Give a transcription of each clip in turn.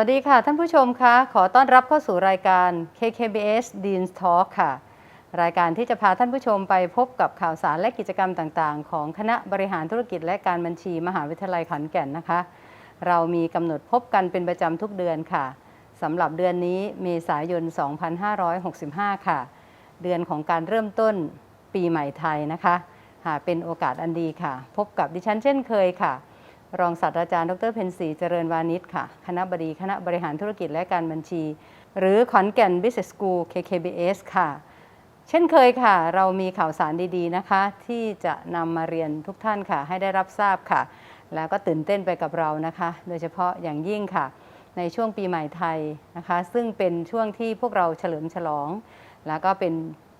วัสดีค่ะ ท่านผู้ชมคะขอต้อนรับเข้าสู่รายการ KKBS Dean's Talk ค่ะ รายการที่จะพาท่านผู้ชมไปพบกับข่าวสารและกิจกรรมต่างๆ ของคณะบริหารธุรกิจและการบัญชีมหาวิทยาลัยขอนแก่นนะคะ เรามีกำหนดพบกันเป็นประจำทุกเดือนค่ะสำหรับเดือนนี้เมษายน 2565 ค่ะ เดือนของการเริ่มต้นปีใหม่ไทยนะคะหาเป็นโอกาสอันดีค่ะ พบกับดิฉันเช่นเคยค่ะ รองศาสตราจารย์ ดร เพนสีเจริญวานิชค่ะ คณะบดีคณะบริหารธุรกิจและการบัญชี หรือขอนแก่น Business School KKBS ค่ะ เช่นเคยค่ะ เรามีข่าวสารดีๆนะคะ ที่จะนำมาเรียนทุกท่านค่ะ ให้ได้รับทราบค่ะ แล้วก็ตื่นเต้นไปกับเรานะคะ โดยเฉพาะอย่างยิ่งค่ะ ในช่วงปีใหม่ไทยนะคะ ซึ่งเป็นช่วงที่พวกเราเฉลิมฉลอง แล้วก็เป็น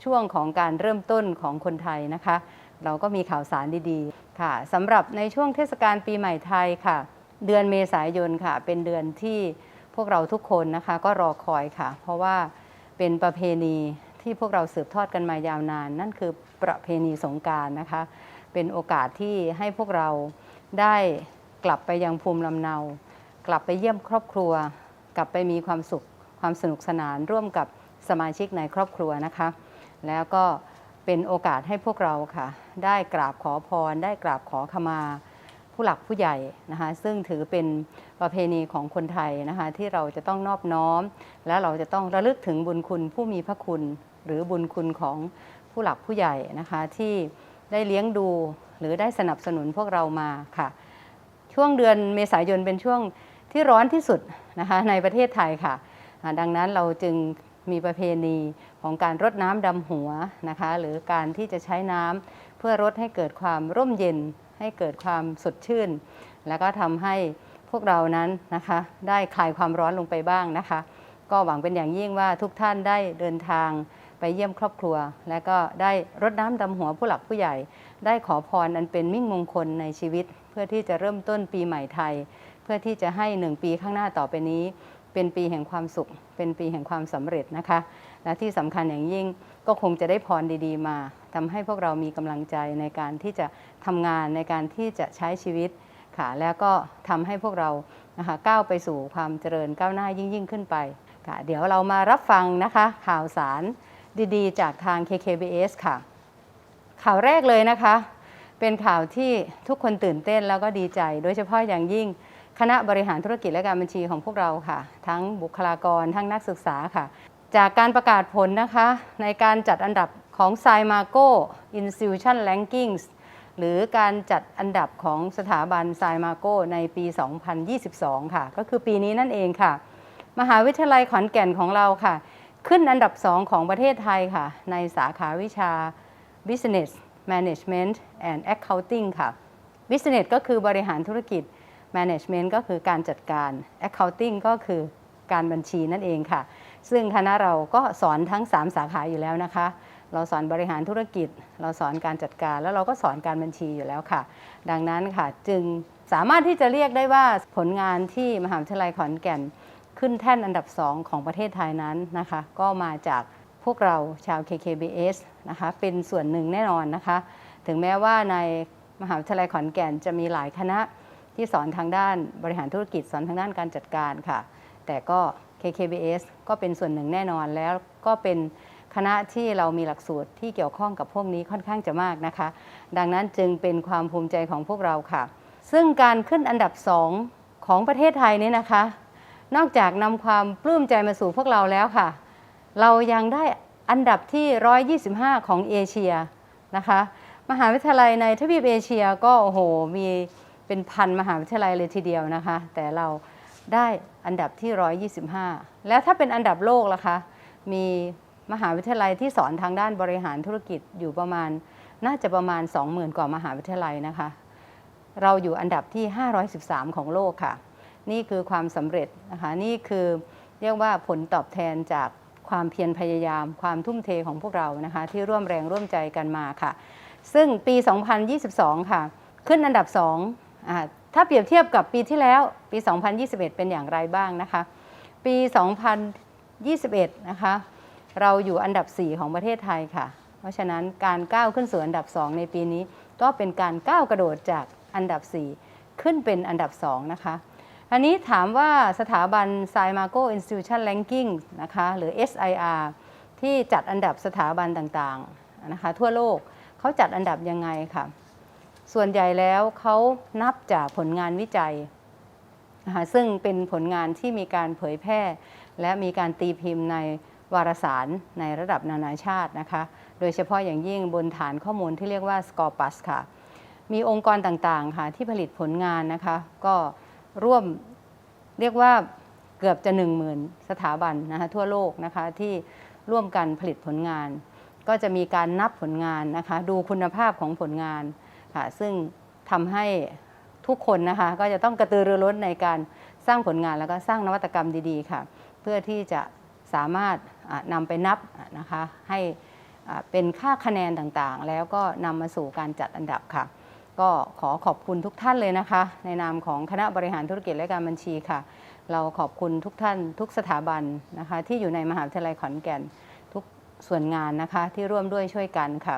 ช่วงของการเริ่มต้นของคนไทยนะคะ เราก็มีข่าวสารดีๆ ค่ะสำหรับในช่วงเทศกาลปีใหม่ไทยค่ะ เดือนเมษายนค่ะ เป็นเดือนที่พวกเราทุกคนนะคะ ก็รอคอยค่ะ เพราะว่าเป็นประเพณีที่พวกเราสืบทอดกันมายาวนาน นั่นคือประเพณีสงการนะคะ เป็นโอกาสที่ให้พวกเราได้กลับไปยังภูมิลำเนา กลับไปเยี่ยมครอบครัว กลับไปมีความสุขความสนุกสนานร่วมกับสมาชิกในครอบครัวนะคะ แล้วก็ เป็นโอกาสให้พวกเราค่ะ ได้กราบขอพร ได้กราบขอขมาผู้หลักผู้ใหญ่นะคะซึ่งถือเป็นประเพณีของคนไทยนะคะที่เราจะต้องนอบน้อม และเราจะต้องระลึกถึงบุญคุณผู้มีพระคุณ หรือบุญคุณของผู้หลักผู้ใหญ่นะคะที่ได้เลี้ยงดูหรือได้สนับสนุนพวกเรามาค่ะ ช่วงเดือนเมษายนเป็นช่วงที่ร้อนที่สุดนะคะในประเทศไทยค่ะ ดังนั้นเราจึง มีประเพณีของการรดน้ำดำหัวนะคะหรือการที่จะใช้น้ำเพื่อรดให้เกิดความร่มเย็น ให้เกิดความสดชื่น แล้วก็ทำให้พวกเรานั้นนะคะได้คลายความร้อนลงไปบ้างนะคะ ก็หวังเป็นอย่างยิ่งว่าทุกท่านได้เดินทางไปเยี่ยมครอบครัว และก็ได้รดน้ำดำหัวผู้หลักผู้ใหญ่ ได้ขอพรอันเป็นมิ่งมงคลในชีวิต เพื่อที่จะเริ่มต้นปีใหม่ไทย เพื่อที่จะให้หนึ่งปีข้างหน้าต่อไปนี้ เป็นปีแห่งความสุข เป็นปีแห่งความสำเร็จนะคะ และที่สำคัญอย่างยิ่งก็คงจะได้พรดี ๆ มาทำให้พวกเรามีกำลังใจในการที่จะทำงานในการที่จะใช้ชีวิตค่ะ แล้วก็ทำให้พวกเรานะคะก้าวไปสู่ความเจริญก้าวหน้ายิ่งยิ่งขึ้นไปค่ะ เดี๋ยวเรามารับฟังนะคะ ข่าวสารดีๆ จากทาง KKBS ค่ะ ข่าวแรกเลยนะคะ เป็นข่าวที่ทุกคนตื่นเต้นแล้วก็ดีใจ โดยเฉพาะอย่างยิ่ง คณะบริหารธุรกิจและการบัญชีของพวกเราค่ะ ทั้งบุคลากรทั้งนักศึกษาค่ะ จากการประกาศผลนะคะ ในการจัดอันดับของ s i m a g o Institution Rankings หรือการจัดอันดับของสถาบัน s i m a g o ในปี 2022 ค่ะ ก็คือปีนี้นั่นเองค่ะ มหาวิทยาลัยขอนแก่นของเราค่ะ ขึ้นอันดับ 2 ของประเทศไทยค่ะ ในสาขาวิชา Business Management and Accounting ค่ะ Business ก็คือบริหารธุรกิจ Management ก็คือการจัดการ Accounting ก็คือการบัญชีนั่นเองค่ะ ซึ่งคณะเราก็สอนทั้ง 3 สาขาอยู่แล้วนะคะ เราสอนบริหารธุรกิจ เราสอนการจัดการ แล้วเราก็สอนการบัญชีอยู่แล้วค่ะ ดังนั้นค่ะจึงสามารถที่จะเรียกได้ว่าผลงานที่มหาวิทยาลัยขอนแก่นขึ้นแท่นอันดับ 2 ของประเทศไทยนั้นนะคะ ก็มาจากพวกเราชาว KKBS นะคะ เป็นส่วนหนึ่งแน่นอนนะคะ ถึงแม้ว่าในมหาวิทยาลัยขอนแก่นจะมีหลายคณะ ที่สอนทางด้านบริหารธุรกิจสอนทางด้านการจัดการค่ะ แต่ก็ KKBS ก็เป็นส่วนหนึ่งแน่นอนแล้วก็เป็นคณะที่เรามีหลักสูตรที่เกี่ยวข้องกับพวกนี้ค่อนข้างจะมากนะคะ ดังนั้นจึงเป็นความภูมิใจของพวกเราค่ะ ซึ่งการขึ้นอันดับ2ของประเทศไทยนี้นะคะ นอกจากนำความปลื้มใจมาสู่พวกเราแล้วค่ะ เรายังได้อันดับที่ 125 ของเอเชียนะคะ มหาวิทยาลัยในทวีปเอเชียก็โอ้โหมี เป็นพันมหาวิทยาลัยเลยทีเดียวนะคะ แต่เราได้อันดับที่ 125 แล้วถ้าเป็นอันดับโลกล่ะคะ มีมหาวิทยาลัยที่สอนทางด้านบริหารธุรกิจอยู่ประมาณ น่าจะประมาณ 20,000 กว่ามหาวิทยาลัยนะคะ เราอยู่อันดับที่ 513 ของโลกค่ะ นี่คือความสำเร็จนะคะ นี่คือเรียกว่าผลตอบแทนจากความเพียรพยายาม ความทุ่มเทของพวกเรานะคะ ที่ร่วมแรงร่วมใจกันมาค่ะ ซึ่งปี 2022 ค่ะ ขึ้นอันดับ2อ่า ถ้าเปรียบเทียบกับปีที่แล้วปี 2021 เป็นอย่างไรบ้างนะคะ ปี 2021 นะคะ เราอยู่อันดับ 4 ของประเทศไทยค่ะ เพราะฉะนั้นการก้าวขึ้นสู่อันดับ 2 ในปีนี้ ก็เป็นการก้าวกระโดดจากอันดับ 4 ขึ้นเป็นอันดับ 2 นะคะ อันนี้ถามว่าสถาบัน s i m a g o Institution Ranking นะคะ หรือ SIR ที่จัดอันดับสถาบันต่างๆ นะคะ ทั่วโลกเขาจัดอันดับยังไงค่ะ ส่วนใหญ่แล้วเขานับจากผลงานวิจัยนะคะซึ่งเป็นผลงานที่มีการเผยแพร่ และมีการตีพิมพ์ในวารสารในระดับนานาชาตินะคะ โดยเฉพาะอย่างยิ่งบนฐานข้อมูลที่เรียกว่า Scopus ค่ะ มีองค์กรต่างๆค่ะที่ผลิตผลงานนะคะ ก็ร่วมเรียกว่าเกือบจะ 1 0,000 สถาบันนะคะทั่วโลกนะคะที่ร่วมกันผลิตผลงาน ก็จะมีการนับผลงานนะคะ ดูคุณภาพของผลงาน ค่ะซึ่งทำให้ทุกคนนะคะก็จะต้องกระตือรือร้นในการสร้างผลงานแล้วก็สร้างนวัตกรรมดีๆค่ะ เพื่อที่จะสามารถนำไปนับนะคะให้เป็นค่าคะแนนต่างๆ แล้วก็นำมาสู่การจัดอันดับค่ะ ก็ขอขอบคุณทุกท่านเลยนะคะ ในนามของคณะบริหารธุรกิจและการบัญชีค่ะ เราขอบคุณทุกท่านทุกสถาบันนะคะที่อยู่ในมหาวิทยาลัยขอนแก่น ทุกส่วนงานนะคะที่ร่วมด้วยช่วยกันค่ะ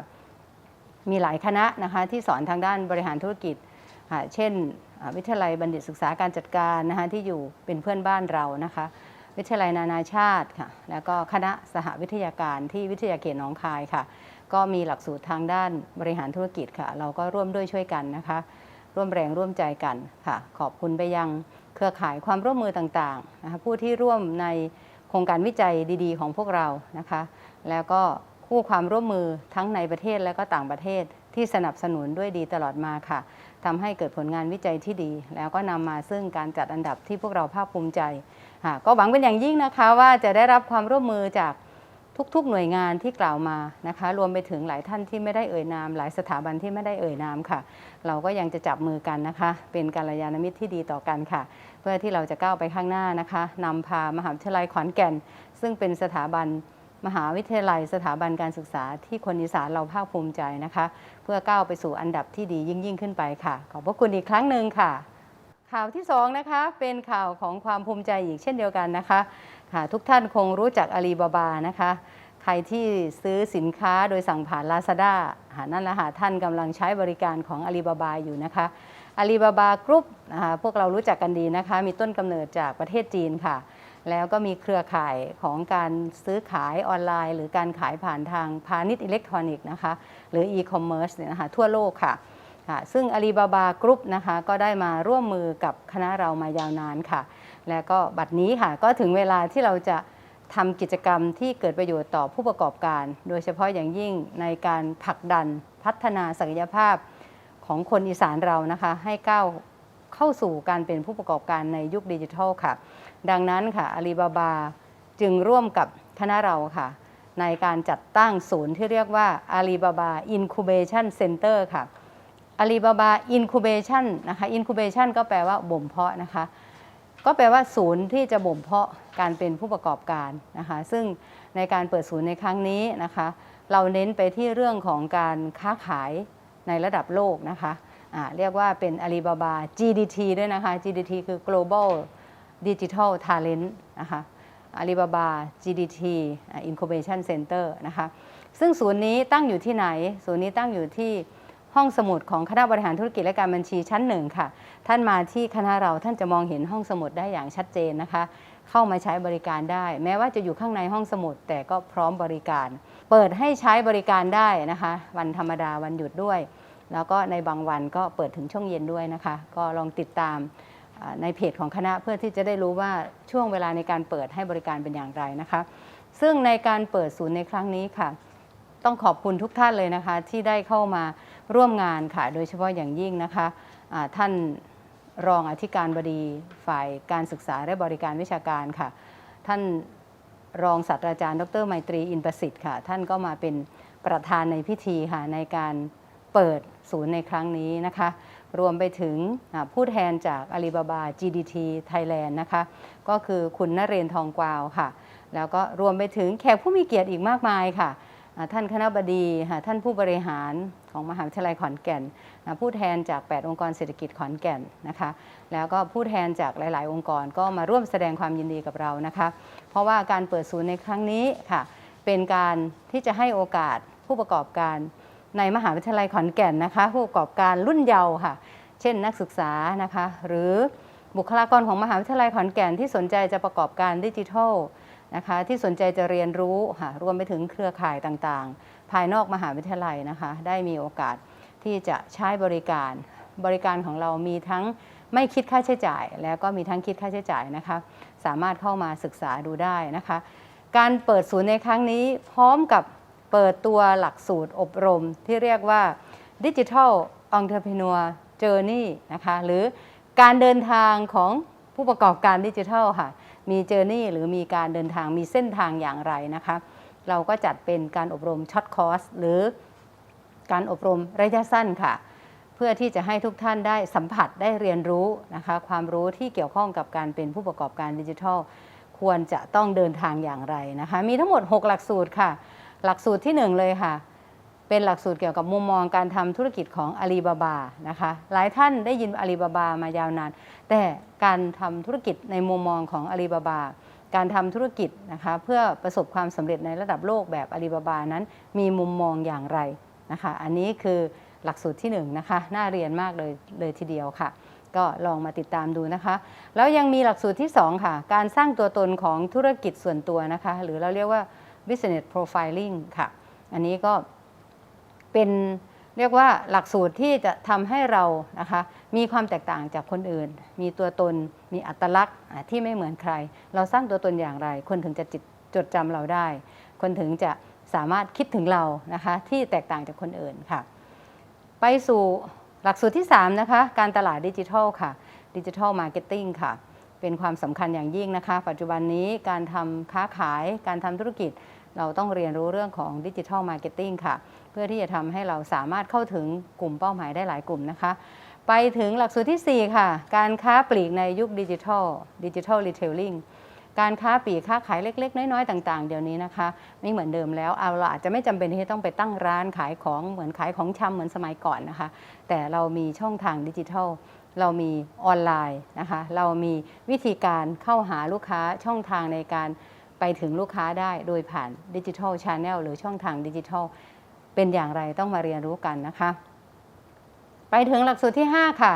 มีหลายคณะนะคะที่สอนทางด้านบริหารธุรกิจ เช่น วิทยาลัยบัณฑิตศึกษาการจัดการนะคะที่อยู่เป็นเพื่อนบ้านเรานะคะวิทยาลัยนานาชาติค่ะแล้วก็คณะสหวิทยาการที่วิทยาเขตหนองคายค่ะ ก็มีหลักสูตรทางด้านบริหารธุรกิจค่ะ เราก็ร่วมด้วยช่วยกันนะคะ ร่วมแรงร่วมใจกันค่ะ ขอบคุณไปยังเครือข่ายความร่วมมือต่างๆนะคะผู้ที่ร่วมในโครงการวิจัยดี ๆ ของพวกเรานะคะ แล้วก็ คู่ความร่วมมือทั้งในประเทศและก็ต่างประเทศที่สนับสนุนด้วยดีตลอดมาค่ะทำให้เกิดผลงานวิจัยที่ดี แล้วก็นำมาซึ่งการจัดอันดับที่พวกเราภาคภูมิใจค่ะก็หวังเป็นอย่างยิ่งนะคะว่าจะได้รับความร่วมมือจากทุกๆ หน่วยงานที่กล่าวมานะคะ รวมไปถึงหลายท่านที่ไม่ได้เอ่ยนาม หลายสถาบันที่ไม่ได้เอ่ยนามค่ะ เราก็ยังจะจับมือกันนะคะ เป็นกัลยาณมิตรที่ดีต่อกันค่ะ เพื่อที่เราจะก้าวไปข้างหน้านะคะนำพามหาวิทยาลัยขอนแก่น ซึ่งเป็นสถาบัน มหาวิทยาลัยสถาบันการศึกษาที่คนอีสานเราภาคภูมิใจนะคะ เพื่อก้าวไปสู่อันดับที่ดียิ่งยิ่งขึ้นไปค่ะ ขอบพระคุณอีกครั้งหนึ่งค่ะ ข่าวที่สองนะคะเป็นข่าวของความภูมิใจอีกเช่นเดียวกันนะคะค่ะ ทุกท่านคงรู้จักอาลีบาบานะคะ ใครที่ซื้อสินค้าโดยสั่งผ่าน Lazada หานั่นแหละค่ะท่านกำลังใช้บริการของอาลีบาบาอยู่นะคะอาลีบาบากรุ๊ปนะคะพวกเรารู้จักกันดีนะคะ มีต้นกำเนิดจากประเทศจีนค่ะ แล้วก็มีเครือข่ายของการซื้อขายออนไลน์ หรือการขายผ่านทางพาณิชย์อิเล็กทรอนิกส์นะคะหรืออีคอมเมิร์ซเนี่ยนะคะทั่วโลกค่ะค่ะซึ่งอาลีบาบากรุ๊ปนะคะก็ได้มาร่วมมือกับคณะเรามายาวนานค่ะ และก็บัดนี้ค่ะก็ถึงเวลาที่เราจะทำกิจกรรมที่เกิดประโยชน์ต่อผู้ประกอบการ โดยเฉพาะอย่างยิ่งในการผลักดันพัฒนาศักยภาพของคนอีสานเรานะคะ ให้ก้าวเข้าสู่การเป็นผู้ประกอบการในยุคดิจิทัลค่ะ ดังนั้นค่ะอาลีบาบาจึงร่วมกับคณะเราค่ะ ในการจัดตั้งศูนย์ที่เรียกว่าอาลีบาบา Incubation Center ค่ะอาลีบาบาอินคูเบชันนะคะอินคูเบชันก็แปลว่าบ่มเพาะนะคะ ก็แปลว่าศูนย์ที่จะบ่มเพาะการเป็นผู้ประกอบการนะคะ ซึ่งในการเปิดศูนย์ในครั้งนี้นะคะ เราเน้นไปที่เรื่องของการค้าขายในระดับโลกนะคะอ่าเรียกว่าเป็น Alibaba GDT ด้วยนะคะ GDT คือ Global Digital Talent นะคะ Alibaba GDT อ่า Incubation Center นะคะซึ่งศูนย์นี้ตั้งอยู่ที่ไหน ศูนย์นี้ตั้งอยู่ที่ห้องสมุดของคณะบริหารธุรกิจและการบัญชีชั้นหนึ่งค่ะ ท่านมาที่คณะเราท่านจะมองเห็นห้องสมุดได้อย่างชัดเจนนะคะ เข้ามาใช้บริการได้ แม้ว่าจะอยู่ข้างในห้องสมุด แต่ก็พร้อมบริการ เปิดให้ใช้บริการได้นะคะ วันธรรมดาวันหยุดด้วย แล้วก็ในบางวันก็เปิดถึงช่วงเย็นด้วยนะคะ ก็ลองติดตาม ในเพจของคณะเพื่อที่จะได้รู้ว่าช่วงเวลาในการเปิดให้บริการเป็นอย่างไรนะคะ ซึ่งในการเปิดศูนย์ในครั้งนี้ค่ะ ต้องขอบคุณทุกท่านเลยนะคะ ที่ได้เข้ามาร่วมงานค่ะ โดยเฉพาะอย่างยิ่งนะคะอ่าท่านรองอธิการบดีฝ่ายการศึกษาและบริการวิชาการค่ะ ท่านรองศาสตราจารย์ ดรไมตรีอินประสิทธิ์ค่ะ ท่านก็มาเป็นประธานในพิธีค่ะในการเปิดศูนย์ในครั้งนี้นะคะ รวมไปถึงผู้แทนจาก Alibaba GDT Thailand นะคะ ก็คือคุณนเรนทร์ทองกวาวค่ะ แล้วก็รวมไปถึงแขกผู้มีเกียรติอีกมากมายค่ะ ท่านคณะบดีค่ะท่านผู้บริหารของมหาวิทยาลัยขอนแก่น ผู้แทนจาก 8 องค์กรเศรษฐกิจขอนแก่นนะคะ แล้วก็ผู้แทนจากหลาย ๆ องค์กรก็มาร่วมแสดงความยินดีกับเรานะคะ เพราะว่าการเปิดศูนย์ในครั้งนี้ค่ะ เป็นการที่จะให้โอกาสผู้ประกอบการ ในมหาวิทยาลัยขอนแก่นนะคะ ผู้ประกอบการรุ่นเยาว์ค่ะ เช่นนักศึกษานะคะ หรือบุคลากรของมหาวิทยาลัยขอนแก่นที่สนใจจะประกอบการดิจิทัลนะคะ ที่สนใจจะเรียนรู้ค่ะรวมไปถึงเครือข่ายต่างๆ ภายนอกมหาวิทยาลัยนะคะ ได้มีโอกาสที่จะใช้บริการ บริการของเรามีทั้งไม่คิดค่าใช้จ่าย แล้วก็มีทั้งคิดค่าใช้จ่ายนะคะ สามารถเข้ามาศึกษาดูได้นะคะ การเปิดศูนย์ในครั้งนี้พร้อมกับ เปิดตัวหลักสูตรอบรมที่เรียกว่า Digital Entrepreneur Journey นะคะหรือการเดินทางของผู้ประกอบการดิจิทัลค่ะ มีเจอร์นี่หรือมีการเดินทางมีเส้นทางอย่างไรนะคะ เราก็จัดเป็นการอบรมช็อตคอร์สหรือการอบรมระยะสั้นค่ะ เพื่อที่จะให้ทุกท่านได้สัมผัสได้เรียนรู้นะคะ ความรู้ที่เกี่ยวข้องกับการเป็นผู้ประกอบการดิจิทัล ควรจะต้องเดินทางอย่างไรนะคะ มีทั้งหมด 6 หลักสูตรค่ะ หลักสูตรที่ 1 เลยค่ะ เป็นหลักสูตรเกี่ยวกับมุมมองการทำธุรกิจของอาลีบาบานะคะ หลายท่านได้ยินอาลีบาบามายาวนาน แต่การทำธุรกิจในมุมมองของอาลีบาบา การทำธุรกิจนะคะเพื่อประสบความสำเร็จในระดับโลกแบบอาลีบาบานั้น มีมุมมองอย่างไรนะคะ อันนี้คือหลักสูตรที่1นงนะคะน่าเรียนมากเลยเลยทีเดียวค่ะ ก็ลองมาติดตามดูนะคะ แล้วยังมีหลักสูตรที่ 2 ค่ะ การสร้างตัวตนของธุรกิจส่วนตัวนะคะ หรือเราเรียกว่า business profiling ค่ะ อันนี้ก็เป็นเรียกว่าหลักสูตรที่จะทำให้เรานะคะ มีความแตกต่างจากคนอื่น มีตัวตน มีอัตลักษณ์ที่ไม่เหมือนใคร เราสร้างตัวตนอย่างไร คนถึงจะจิตจดจำเราได้ คนถึงจะสามารถคิดถึงเรานะคะ ที่แตกต่างจากคนอื่นค่ะ ไปสู่หลักสูตรที่3นะคะการตลาดดิจิทัลค่ะดิจิทัลมาร์เก็ตติ้งค่ะ เป็นความสำคัญอย่างยิ่งนะคะ ปัจจุบันนี้การทำค้าขายการทำธุรกิจ เราต้องเรียนรู้เรื่องของดิจิทัลมาร์เก็ตติ้งค่ะ เพื่อที่จะทำให้เราสามารถเข้าถึงกลุ่มเป้าหมายได้หลายกลุ่มนะคะ ไปถึงหลักสูตรที่ 4 ค่ะ การค้าปลีกในยุคดิจิทัลดิจิทัลรีเทลลิ่งการค้าปลีกค้าขายเล็ก ๆ น้อย ๆ ต่าง ๆ เดี๋ยวนี้นะคะ ไม่เหมือนเดิมแล้วเอาเราอาจจะไม่จำเป็นที่จะต้องไปตั้งร้านขายของเหมือนขายของชำเหมือนสมัยก่อนนะคะ แต่เรามีช่องทางดิจิทัล เรามีออนไลน์นะคะ เรามีวิธีการเข้าหาลูกค้าช่องทางในการ ไปถึงลูกค้าได้โดยผ่านดิจิทัลชานแนลหรือช่องทางดิจิทัล เป็นอย่างไรต้องมาเรียนรู้กันนะคะ ไปถึงหลักสูตรที่ 5 ค่ะ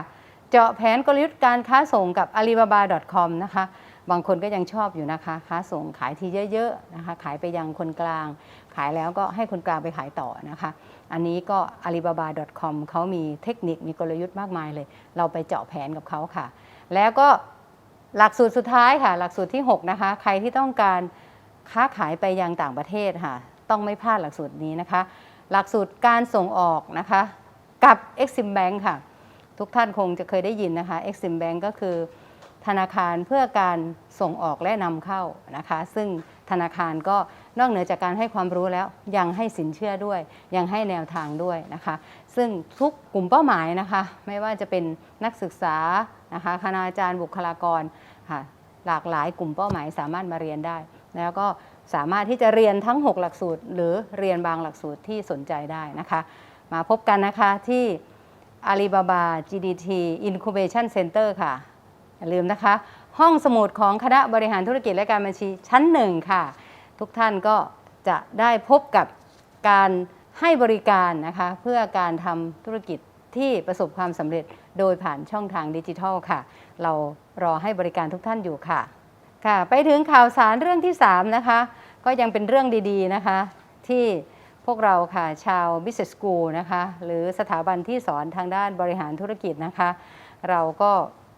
เจาะแผนกลยุทธ์การค้าส่งกับ alibaba.com นะคะ บางคนก็ยังชอบอยู่นะคะ ค้าส่งขายทีเยอะๆนะคะ ขายไปยังคนกลาง ขายแล้วก็ให้คนกลางไปขายต่อนะคะ อันนี้ก็ alibaba.com เขามีเทคนิคมีกลยุทธ์มากมายเลย เราไปเจาะแผนกับเขาค่ะ แล้วก็ หลักสูตรสุดท้ายค่ะ หลักสูตรที่ 6 นะคะ ใครที่ต้องการค้าขายไปยังต่างประเทศค่ะ ต้องไม่พลาดหลักสูตรนี้นะคะ หลักสูตรการส่งออกนะคะ กับ Exim Bank ค่ะ ทุกท่านคงจะเคยได้ยินนะคะ Exim Bank ก็คือ ธนาคารเพื่อการส่งออกและนำเข้านะคะ ซึ่งธนาคารก็นอกเหนือจากการให้ความรู้แล้วยังให้สินเชื่อด้วย ยังให้แนวทางด้วยนะคะ ซึ่งทุกกลุ่มเป้าหมายนะคะ ไม่ว่าจะเป็นนักศึกษา นะคะคณาจารย์บุคลากรค่ะหลากหลายกลุ่มเป้าหมายสามารถมาเรียนได้ แล้วก็สามารถที่จะเรียนทั้ง 6 หลักสูตร หรือเรียนบางหลักสูตรที่สนใจได้นะคะ มาพบกันนะคะที่ Alibaba GDT Incubation Center ค่ะอย่าลืมนะคะ ห้องสมุดของคณะบริหารธุรกิจและการบัญชีชั้นหนึ่งค่ะ ทุกท่านก็จะได้พบกับการให้บริการนะคะ เพื่อการทำธุรกิจที่ประสบความสำเร็จ โดยผ่านช่องทางดิจิทัลค่ะ เรารอให้บริการทุกท่านอยู่ค่ะ ค่ะ ไปถึงข่าวสารเรื่องที่ 3 นะคะ ก็ยังเป็นเรื่องดีๆนะคะ ที่พวกเราค่ะชาว Business School นะคะ หรือสถาบันที่สอนทางด้านบริหารธุรกิจนะคะ เราก็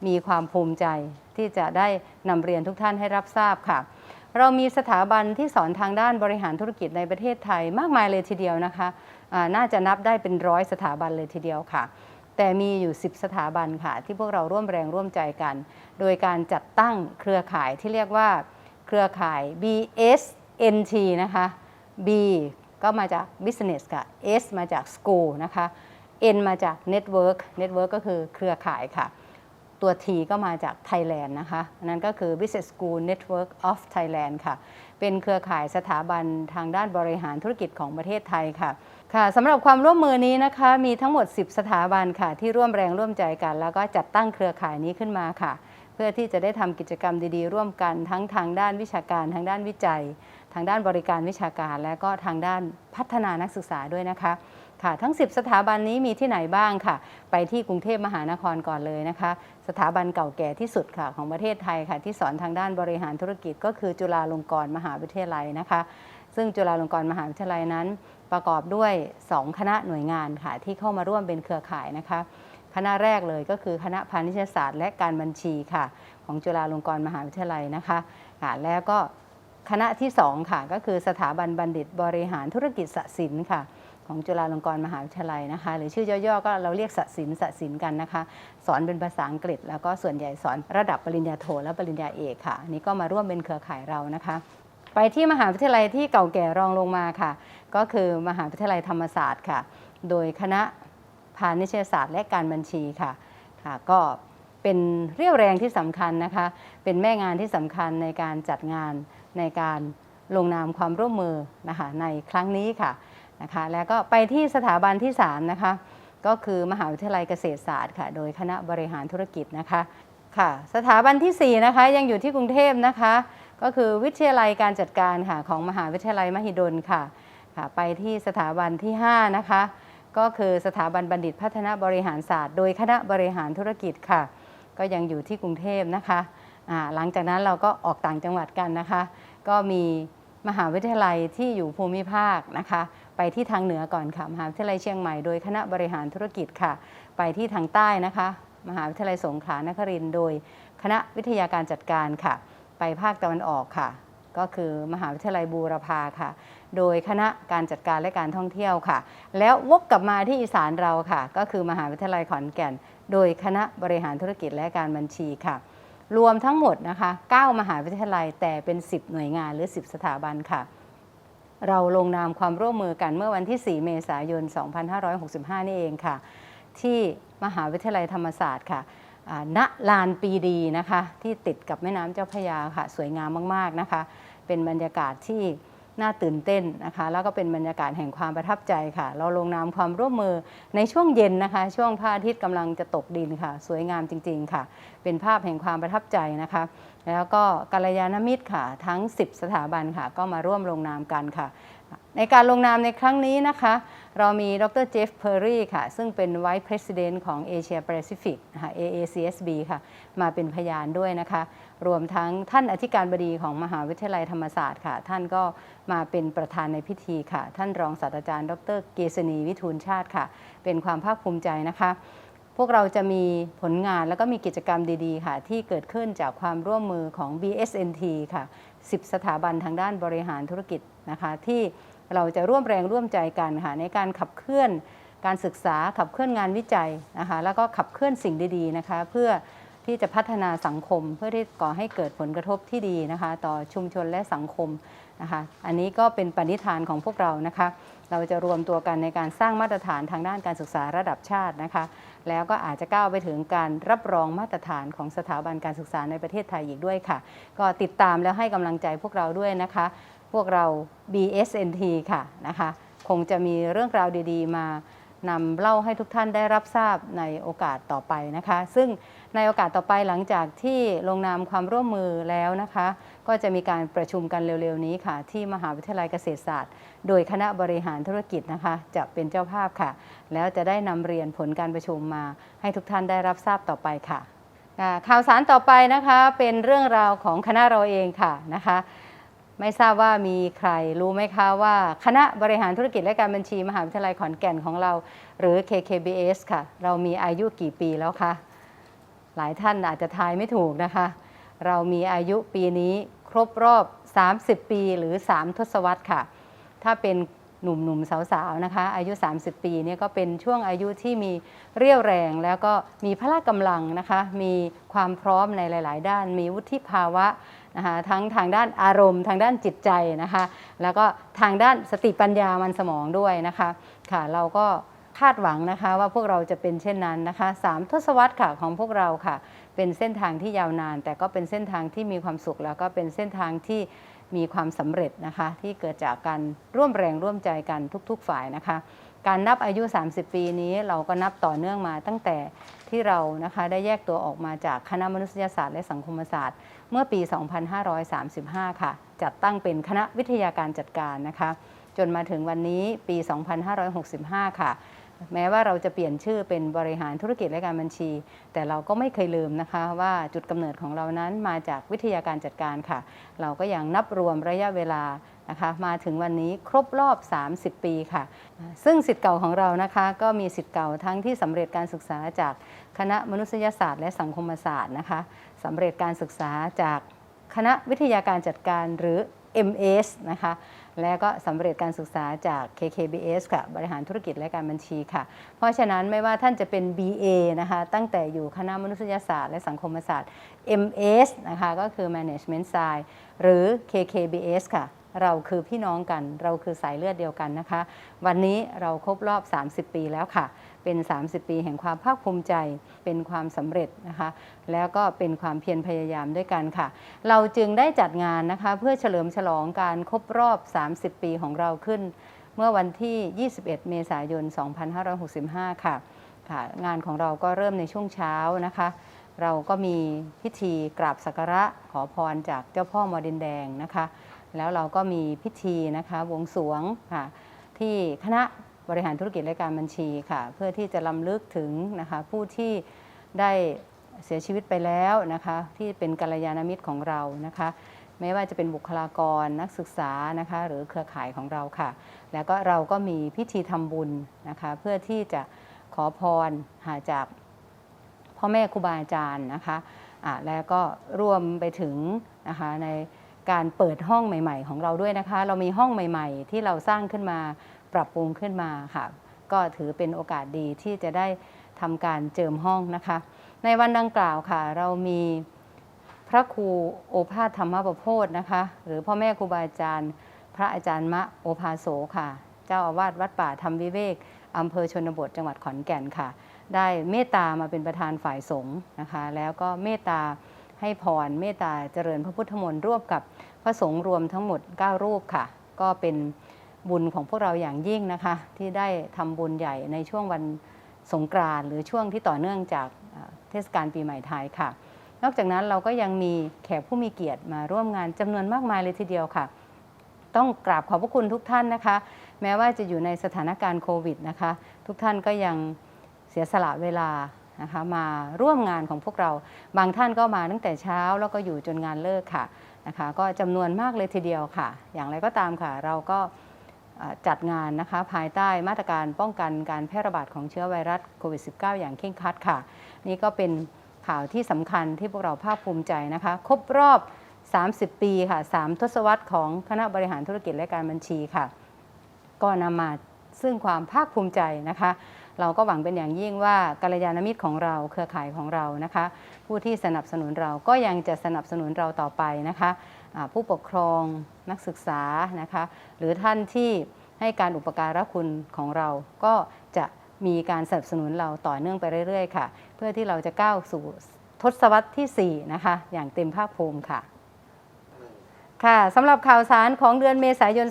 มีความภูมิใจที่จะได้นำเรียนทุกท่านให้รับทราบค่ะ เรามีสถาบันที่สอนทางด้านบริหารธุรกิจในประเทศไทยมากมายเลยทีเดียวนะคะน่าจะนับได้เป็นร้อยสถาบันเลยทีเดียวค่ะ แต่มีอยู่ 10 สถาบันค่ะ ที่พวกเราร่วมแรงร่วมใจกัน โดยการจัดตั้งเครือข่ายที่เรียกว่าเครือข่าย BSNT นะคะ B ก็มาจาก Business ค่ะ S มาจาก School นะคะ N มาจาก Network Network ก็คือเครือข่ายค่ะ ตัว T ก็มาจาก Thailand นะคะนนั้นก็คือ Business School Network of Thailand ค่ะ เป็นเครือข่ายสถาบันทางด้านบริหารธุรกิจของประเทศไทยค่ะ ค่ะสำหรับความร่วมมือนี้นะคะ มีทั้งหมด 10 สถาบันค่ะ ที่ร่วมแรงร่วมใจกัน แล้วก็จัดตั้งเครือข่ายนี้ขึ้นมาค่ะ เพื่อที่จะได้ทำกิจกรรมดีๆ ร่วมกันทั้งทางด้านวิชาการทางด้านวิจัย ทางด้านบริการวิชาการ และก็ทางด้านพัฒนานักศึกษาด้วยนะคะค่ะทั้ง 10 สถาบันนี้มีที่ไหนบ้างค่ะ ไปที่กรุงเทพมหานครก่อนเลยนะคะ สถาบันเก่าแก่ที่สุดค่ะของประเทศไทยค่ะ ที่สอนทางด้านบริหารธุรกิจก็คือจุฬาลงกรณ์มหาวิทยาลัยนะคะ ซึ่งจุฬาลงกรณ์มหาวิทยาลัยนั้น ประกอบด้วย 2 คณะหน่วยงานค่ะที่เข้ามาร่วมเป็นเครือข่ายนะคะ คณะแรกเลยก็คือคณะพาณิชยศาสตร์ และการบัญชีค่ะ ของจุฬาลงกรณ์มหาวิทยาลัยนะคะค่ะแล้วก็คณะที่2ค่ะก็คือสถาบันบัณฑิตบริหารธุรกิจสศิลป์ค่ะของจุฬาลงกรณ์มหาวิทยาลัยนะคะ หรือชื่อย่อๆก็เราเรียกสศิลป์สศิลป์กันนะคะ สอนเป็นภาษาอังกฤษ แล้วก็ส่วนใหญ่สอนระดับปริญญาโทและปริญญาเอกค่ะนนี้ก็มาร่วมเป็นเครือข่ายเรานะคะ ไปที่มหาวิทยาลัยที่เก่าแก่รองลงมาค่ะ ก็คือมหาวิทยาลัยธรรมศาสตร์ค่ะ โดยคณะพาณิชยศาสตร์และการบัญชีค่ะค่ะก็เป็นเรี่ยวแรงที่สำคัญนะคะ เป็นแม่งานที่สำคัญในการจัดงานในการลงนามความร่วมมือนะคะในครั้งนี้ค่ะนะคะ แล้วก็ไปที่สถาบันที่3นะคะก็คือมหาวิทยาลัยเกษตรศาสตร์ค่ะ โดยคณะบริหารธุรกิจนะคะค่ะ สถาบันทีสี่4นะคะยังอยู่ที่กรุงเทพนะคะ ก็คือวิทยาลัยการจัดการค่ะของมหาวิทยาลัยมหิดลค่ะ ค่ะไปที่สถาบันที่ 5 นะคะ ก็คือสถาบันบัณฑิตพัฒนาบริหารศาสตร์ โดยคณะบริหารธุรกิจค่ะ ก็ยังอยู่ที่กรุงเทพนะคะหลังจากนั้นเราก็ออกต่างจังหวัดกันนะคะ ก็มีมหาวิทยาลัยที่อยู่ภูมิภาคนะคะ ไปที่ทางเหนือก่อนค่ะ มหาวิทยาลัยเชียงใหม่โดยคณะบริหารธุรกิจค่ะ ไปที่ทางใต้นะคะ มหาวิทยาลัยสงขลานครินทร์โดยคณะวิทยาการจัดการค่ะ ไปภาคตะวันออกค่ะ ก็คือมหาวิทยาลัยบูรพาค่ะ โดยคณะการจัดการและการท่องเที่ยวค่ะ แล้ววกกลับมาที่อีสานเราค่ะ ก็คือมหาวิทยาลัยขอนแก่น โดยคณะบริหารธุรกิจและการบัญชีค่ะ รวมทั้งหมดนะคะ 9 มหาวิทยาลัยแต่เป็น 10 หน่วยงานหรือ 10 สถาบันค่ะ เราลงนามความร่วมมือกันเมื่อวันที่ 4 เมษายน 2565 นี่เองค่ะ ที่มหาวิทยาลัยธรรมศาสตร์ค่ะณลานปีดีนะคะ ที่ติดกับแม่น้ำเจ้าพระยาค่ะ สวยงามมาก ๆ นะคะ เป็นบรรยากาศที่น่าตื่นเต้นนะคะ แล้วก็เป็นบรรยากาศแห่งความประทับใจค่ะ เราลงนามความร่วมมือในช่วงเย็นนะคะ ช่วงพระอาทิตย์กำลังจะตกดินค่ะ สวยงามจริง ๆ ค่ะ เป็นภาพแห่งความประทับใจนะคะ แล้วก็กัลยาณมิตรค่ะ ทั้ง 10 สถาบันค่ะ ก็มาร่วมลงนามกันค่ะ ในการลงนามในครั้งนี้นะคะ เรามีดรเจฟเพอร์รี่ค่ะ ซึ่งเป็น Vice President ของ Asia Pacific นะคะ AACSB ค่ะ มาเป็นพยานด้วยนะคะ รวมทั้งท่านอธิการบดีของมหาวิทยาลัยธรรมศาสตร์ค่ะ ท่านก็มาเป็นประธานในพิธีค่ะ ท่านรองศาสตราจารย์ ดรเกษณีวิทูลชาติค่ะ เป็นความภาคภูมิใจนะคะพวกเราจะมีผลงานแล้วก็มีกิจกรรมดีๆ ค่ะ ที่เกิดขึ้นจากความร่วมมือของ BSNT ค่ะ 10 สถาบันทางด้านบริหารธุรกิจนะคะ ที่ เราจะร่วมแรงร่วมใจกันค่ะในการขับเคลื่อนการศึกษาขับเคลื่อนงานวิจัยนะคะแล้วก็ขับเคลื่อนสิ่งดีๆนะคะเพื่อที่จะพัฒนาสังคม เพื่อที่ก่อให้เกิดผลกระทบที่ดีนะคะ ต่อชุมชนและสังคมนะคะอันนี้ก็เป็นปณิธานของพวกเรานะคะ เราจะรวมตัวกันในการสร้างมาตรฐานทางด้านการศึกษาระดับชาตินะคะ แล้วก็อาจจะก้าวไปถึงการรับรองมาตรฐานของสถาบันการศึกษาในประเทศไทยอีกด้วยค่ะ ก็ติดตามแล้วให้กำลังใจพวกเราด้วยนะคะ พวกเรา BSNT ค่ะนะคะคงจะมีเรื่องราวดีๆ มานำเล่าให้ทุกท่านได้รับทราบในโอกาสต่อไปนะคะ ซึ่งในโอกาสต่อไปหลังจากที่ลงนามความร่วมมือแล้วนะคะ ก็จะมีการประชุมกันเร็วๆ นี้ค่ะ ที่มหาวิทยาลัยเกษตรศาสตร์ โดยคณะบริหารธุรกิจนะคะ จะเป็นเจ้าภาพค่ะ แล้วจะได้นำเรียนผลการประชุมมา ให้ทุกท่านได้รับทราบต่อไปค่ะข่าวสารต่อไปนะคะเป็นเรื่องราวของคณะเราเองค่ะนะคะ ไม่ทราบว่ามีใครรู้ไหมคะว่า คณะบริหารธุรกิจและการบัญชีมหาวิทยาลัยขอนแก่นของเรา หรือ KKBS ค่ะ เรามีอายุกี่ปีแล้วคะ หลายท่านอาจจะทายไม่ถูกนะคะ เรามีอายุปีนี้ครบรอบ 30 ปีหรือ 3 ทศวรรษค่ะ ถ้าเป็นหนุ่มๆสาวๆนะคะ อายุ 30 ปีเนี่ยก็เป็นช่วงอายุที่มีเรี่ยวแรงแล้วก็มีพละกำลังนะคะ มีความพร้อมในหลาย ๆ ด้าน มีวุฒิภาวะ นะคะทั้งทางด้านอารมณ์ ทางด้านจิตใจนะคะ แล้วก็ทางด้านสติปัญญามันสมองด้วยนะคะค่ะเราก็คาดหวังนะคะว่าพวกเราจะเป็นเช่นนั้นนะคะสามทศวรรษค่ะของพวกเราค่ะ เป็นเส้นทางที่ยาวนาน แต่ก็เป็นเส้นทางที่มีความสุข แล้วก็เป็นเส้นทางที่มีความสำเร็จนะคะ ที่เกิดจากการร่วมแรงร่วมใจกันทุก ๆ ฝ่ายนะคะ การนับอายุ 30 ปีนี้เราก็นับต่อเนื่องมาตั้งแต่ที่เรานะคะได้แยกตัวออกมาจากคณะมนุษยศาสตร์และสังคมศาสตร์ เมื่อปี 2535 ค่ะ จัดตั้งเป็นคณะวิทยาการจัดการนะคะ จนมาถึงวันนี้ปี 2565 ค่ะ แม้ว่าเราจะเปลี่ยนชื่อเป็นบริหารธุรกิจและการบัญชี แต่เราก็ไม่เคยลืมนะคะ ว่าจุดกำเนิดของเรานั้นมาจากวิทยาการจัดการค่ะ เราก็ยังนับรวมระยะเวลานะคะมาถึงวันนี้ครบรอบ 30 ปีค่ะ ซึ่งสิทธิ์เก่าของเรานะคะก็มีสิทธิ์เก่าทั้งที่สำเร็จการศึกษาจากคณะมนุษยศาสตร์และสังคมศาสตร์นะคะ สำเร็จการศึกษาจากคณะวิทยาการจัดการหรือ MS นะคะ และก็สำเร็จการศึกษาจาก KKBS ค่ะ บริหารธุรกิจและการบัญชีค่ะ เพราะฉะนั้นไม่ว่าท่านจะเป็น BA นะคะ ตั้งแต่อยู่คณะมนุษยศาสตร์และสังคมศาสตร์ MS นะคะ ก็คือ Management Science หรือ KKBS ค่ะ เราคือพี่น้องกัน เราคือสายเลือดเดียวกันนะคะ วันนี้เราครบรอบ 30 ปีแล้วค่ะ เป็น 30 ปีแห่งความภาคภูมิใจ เป็นความสำเร็จนะคะ แล้วก็เป็นความเพียรพยายามด้วยกันค่ะ เราจึงได้จัดงานนะคะ เพื่อเฉลิมฉลองการครบรอบ 30 ปีของเราขึ้น เมื่อวันที่ 21 เมษายน 2565 ค่ะค่ะ งานของเราก็เริ่มในช่วงเช้านะคะ เราก็มีพิธีกราบสักการะขอพรจากเจ้าพ่อมอดินแดงนะคะ แล้วเราก็มีพิธีนะคะวงสวงค่ะที่คณะ บริหารธุรกิจและการบัญชีค่ะ เพื่อที่จะลำลึกถึงนะคะผู้ที่ได้เสียชีวิตไปแล้วนะคะที่เป็นกัลยาณมิตรของเรานะคะไม่ว่าจะเป็นบุคลากรนักศึกษานะคะหรือเครือข่ายของเราค่ะ แล้วก็เราก็มีพิธีทำบุญนะคะเพื่อที่จะขอพรหาจากพ่อแม่ครูบาอาจารย์นะคะะแล้วก็รวมไปถึงนะคะในการเปิดห้องใหม่ ๆ ของเราด้วยนะคะ เรามีห้องใหม่ ๆ ที่เราสร้างขึ้นมา ปรับปรุงขึ้นมาค่ะ ก็ถือเป็นโอกาสดีที่จะได้ทำการเจิมห้องนะคะ ในวันดังกล่าวค่ะ เรามีพระครูโอภาสธรรมประโพธนะคะ หรือพ่อแม่ครูบาอาจารย์ พระอาจารย์มะโอภาโสค่ะ เจ้าอาวาสวัดป่าธรรมวิเวกอำเภอชนบทจังหวัดขอนแก่นค่ะ ได้เมตตามาเป็นประธานฝ่ายสงฆ์นะคะ แล้วก็เมตตาให้พรเมตตาเจริญพระพุทธมนต์ร่วมกับพระสงฆ์รวมทั้งหมด 9 รูปค่ะ ก็เป็น บุญของพวกเราอย่างยิ่งนะคะ ที่ได้ทำบุญใหญ่ในช่วงวันสงกรานต์หรือช่วงที่ต่อเนื่องจากเทศกาลปีใหม่ไทยค่ะ นอกจากนั้นเราก็ยังมีแขกผู้มีเกียรติมาร่วมงานจำนวนมากมายเลยทีเดียวค่ะ ต้องกราบขอบพระคุณทุกท่านนะคะ แม้ว่าจะอยู่ในสถานการณ์โควิดนะคะ ทุกท่านก็ยังเสียสละเวลานะคะมาร่วมงานของพวกเรา บางท่านก็มาตั้งแต่เช้าแล้วก็อยู่จนงานเลิกค่ะนะคะ ก็จำนวนมากเลยทีเดียวค่ะ อย่างไรก็ตามค่ะ เราก็ จัดงานนะคะภายใต้มาตรการป้องกันการแพร่ระบาดของเชื้อไวรัสโควิด -19 อย่างเคร่งครัดค่ะ นี่ก็เป็นข่าวที่สำคัญที่พวกเราภาคภูมิใจนะคะ ครบรอบ 30 ปีค่ะ 3 ทศวรรษของคณะบริหารธุรกิจและการบัญชีค่ะ ก็นำมาซึ่งความภาคภูมิใจนะคะ เราก็หวังเป็นอย่างยิ่งว่ากัลยาณมิตรของเราเครือข่ายของเรานะคะ ผู้ที่สนับสนุนเราก็ยังจะสนับสนุนเราต่อไปนะคะ ผู้ปกครอง นักศึกษานะคะ หรือท่านที่ให้การอุปการะคุณของเรา ก็จะมีการสนับสนุนเราต่อเนื่องไปเรื่อย ๆ ค่ะ เพื่อที่เราจะก้าวสู่ทศวรรษที่ 4 นะคะ อย่างเต็มภาคภูมิค่ะค่ะสำหรับข่าวสารของเดือนเมษายน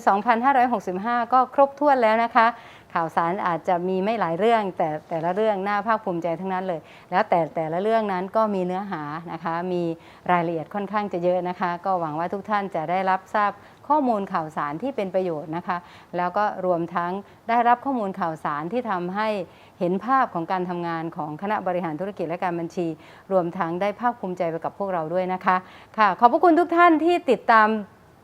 2565 ก็ครบถ้วนแล้วนะคะ ข่าวสารอาจจะมีไม่หลายเรื่อง แต่แต่ละเรื่องน่าภาคภูมิใจทั้งนั้นเลย แล้วแต่แต่ละเรื่องนั้นก็มีเนื้อหานะคะ มีรายละเอียดค่อนข้างจะเยอะนะคะ ก็หวังว่าทุกท่านจะได้รับทราบข้อมูลข่าวสารที่เป็นประโยชน์นะคะ แล้วก็รวมทั้งได้รับข้อมูลข่าวสารที่ทำให้เห็นภาพของการทำงานของคณะบริหารธุรกิจและการบัญชี รวมทั้งได้ภาคภูมิใจไปกับพวกเราด้วยนะคะค่ะขอบพระคุณทุกท่านที่ติดตาม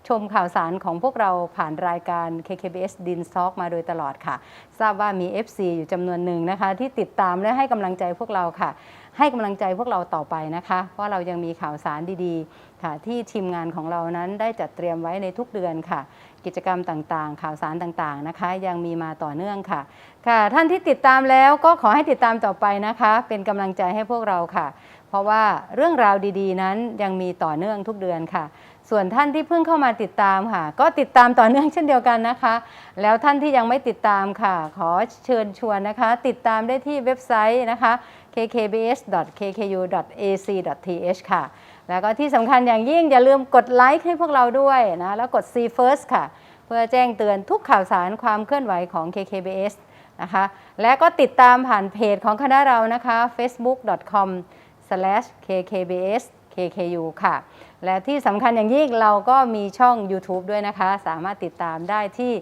ชมข่าวสารของพวกเราผ่านรายการ KKBS d i n s Talk มาโดยตลอดค่ะ ทราบว่ามี FC อยู่จำนวนหนึ่งนะคะ ที่ติดตามและให้กำลังใจพวกเราค่ะ ให้กำลังใจพวกเราต่อไปนะคะ เพราะเรายังมีข่าวสารดีๆ ค่ะ ที่ทีมงานของเรานั้นได้จัดเตรียมไว้ในทุกเดือนค่ะ กิจกรรมต่างๆ ข่าวสารต่างๆนะคะ ยังมีมาต่อเนื่องค่ะค่ะ ท่านที่ติดตามแล้วก็ขอให้ติดตามต่อไปนะคะ เป็นกำลังใจให้พวกเราค่ะ เพราะว่าเรื่องราวดีๆ นั้นยังมีต่อเนื่องทุกเดือนค่ะ ส่วนท่านที่เพิ่งเข้ามาติดตามค่ะ ก็ติดตามต่อเนื่องเช่นเดียวกันนะคะ แล้วท่านที่ยังไม่ติดตามค่ะ ขอเชิญชวนนะคะ ติดตามได้ที่เว็บไซต์นะคะ kkbs.kku.ac.th ค่ะ แล้วก็ที่สำคัญอย่างยิ่งอย่าลืมกดไลค์ให้พวกเราด้วยนะ แล้วกด See First ค่ะ เพื่อแจ้งเตือนทุกข่าวสารความเคลื่อนไหวของ KKBS นะคะ และก็ติดตามผ่านเพจของคณะเรานะคะ facebook.com/kkbs KKU ค่ะ และที่สำคัญอย่างยิ่งเราก็มีช่อง YouTube ด้วยนะคะ สามารถติดตามได้ที่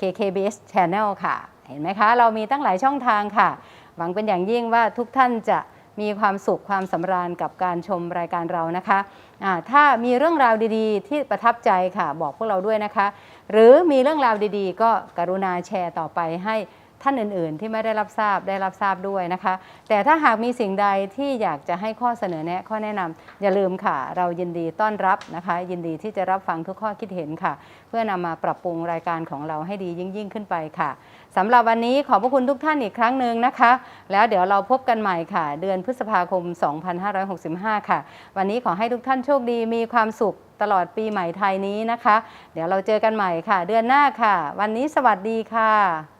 KKBS Channel ค่ะ เห็นไหมคะ เรามีตั้งหลายช่องทางค่ะ หวังเป็นอย่างยิ่งว่าทุกท่านจะมีความสุขความสำราญกับการชมรายการเรานะคะอ่าถ้ามีเรื่องราวดีๆ ที่ประทับใจค่ะ บอกพวกเราด้วยนะคะ หรือมีเรื่องราวดีๆ ก็กรุณาแชร์ต่อไปให้ ท่านอื่น ๆ ที่ไม่ได้รับทราบได้รับทราบด้วยนะคะ แต่ถ้าหากมีสิ่งใดที่อยากจะให้ข้อเสนอแนะข้อแนะนำอย่าลืมค่ะ เรายินดีต้อนรับนะคะ ยินดีที่จะรับฟังทุกข้อคิดเห็นค่ะ เพื่อนำมาปรับปรุงรายการของเราให้ดียิ่งยิ่งขึ้นไปค่ะสำหรับวันนี้ขอบพระคุณทุกท่านอีกครั้งหนึ่งนะคะ แล้วเดี๋ยวเราพบกันใหม่ค่ะ เดือนพฤษภาคม 2565 ค่ะ วันนี้ขอให้ทุกท่านโชคดีมีความสุขตลอดปีใหม่ไทยนี้นะคะ เดี๋ยวเราเจอกันใหม่ค่ะ เดือนหน้าค่ะ วันนี้สวัสดีค่ะ